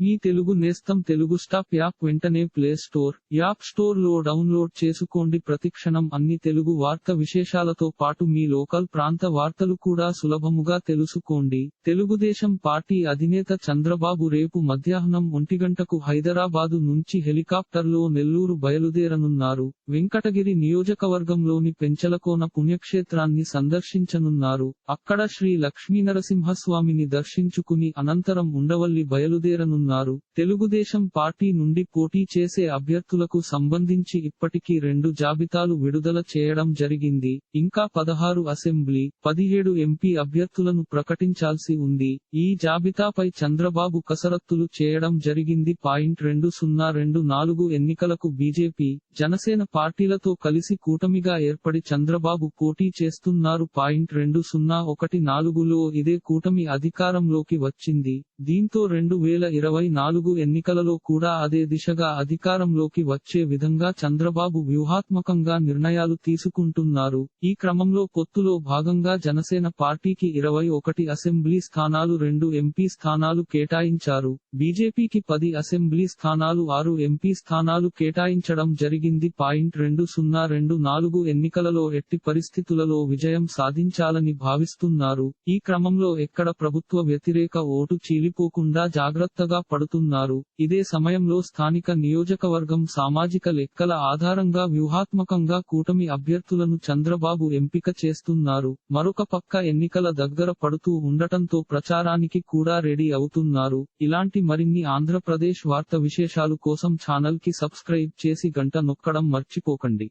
మీ తెలుగు నేస్తం Telugu stop app వెంటనే play store app స్టోర్లో డౌన్లోడ్ చేసుకోండి. ప్రతిక్షణం అన్ని తెలుగు వార్త విశేషాలతో పాటు మీ లోకల్ ప్రాంత వార్తలు కూడా సులభముగా తెలుసుకోండి. తెలుగుదేశం పార్టీ అధినేత చంద్రబాబు రేపు మధ్యాహ్నం ఒంటి గంటకు హైదరాబాదు నుంచి హెలికాప్టర్లో నెల్లూరు బయలుదేరనున్నారు. వెంకటగిరి నియోజకవర్గంలోని పెంచలకోన పుణ్యక్షేత్రాన్ని సందర్శించనున్నారు. అక్కడ శ్రీ లక్ష్మీనరసింహస్వామిని దర్శించుకుని అనంతరం ఉండవల్లి బయలుదేరనున్నారు. తెలుగుదేశం పార్టీ నుండి పోటీ చేసే అభ్యర్థులకు సంబంధించి ఇప్పటికీ రెండు జాబితాలు విడుదల చేయడం జరిగింది. ఇంకా పదహారు అసెంబ్లీ పదిహేడు ఎంపీ అభ్యర్థులను ప్రకటించాల్సి ఉంది. ఈ జాబితాపై చంద్రబాబు కసరత్తులు చేయడం జరిగింది. పాయింట్ రెండు సున్నా రెండు నాలుగు ఎన్నికలకు బీజేపీ జనసేన పార్టీలతో కలిసి కూటమిగా ఏర్పడి చంద్రబాబు పోటీ చేస్తున్నారు. పాయింట్ రెండు సున్నా ఒకటి నాలుగులో ఇదే కూటమి అధికారంలోకి వచ్చింది. దీంతో రెండు వేల ఇరవై ఇరవై నాలుగు ఎన్నికలలో కూడా అదే దిశగా అధికారంలోకి వచ్చే విధంగా చంద్రబాబు వ్యూహాత్మకంగా నిర్ణయాలు తీసుకుంటున్నారు. ఈ క్రమంలో పొత్తులో భాగంగా జనసేన పార్టీకి ఇరవై ఒకటి అసెంబ్లీ స్థానాలు రెండు ఎంపీ స్థానాలు కేటాయించారు. బీజేపీకి పది అసెంబ్లీ స్థానాలు ఆరు ఎంపీ స్థానాలు కేటాయించడం జరిగింది. పాయింట్ రెండు సున్నా రెండు నాలుగు ఎన్నికలలో ఎట్టి పరిస్థితులలో విజయం సాధించాలని భావిస్తున్నారు. ఈ క్రమంలో ఎక్కడ ప్రభుత్వ వ్యతిరేక ఓటు చీలిపోకుండా జాగ్రత్తగా పడుతున్నారు. ఇదే సమయంలో స్థానిక నియోజకవర్గం సామాజిక లెక్కల ఆధారంగా వ్యూహాత్మకంగా కూటమి అభ్యర్థులను చంద్రబాబు ఎంపిక చేస్తున్నారు. మరొక పక్క ఎన్నికల దగ్గర పడుతూ ఉండటంతో ప్రచారానికి కూడా రెడీ అవుతున్నారు. ఇలాంటి మరిన్ని ఆంధ్రప్రదేశ్ వార్త విశేషాలు కోసం ఛానల్కి సబ్స్క్రైబ్ చేసి గంట నొక్కడం మర్చిపోకండి.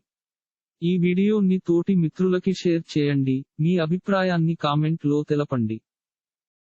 ఈ వీడియోని తోటి మిత్రులకి షేర్ చేయండి. మీ అభిప్రాయాన్ని కామెంట్లో తెలపండి.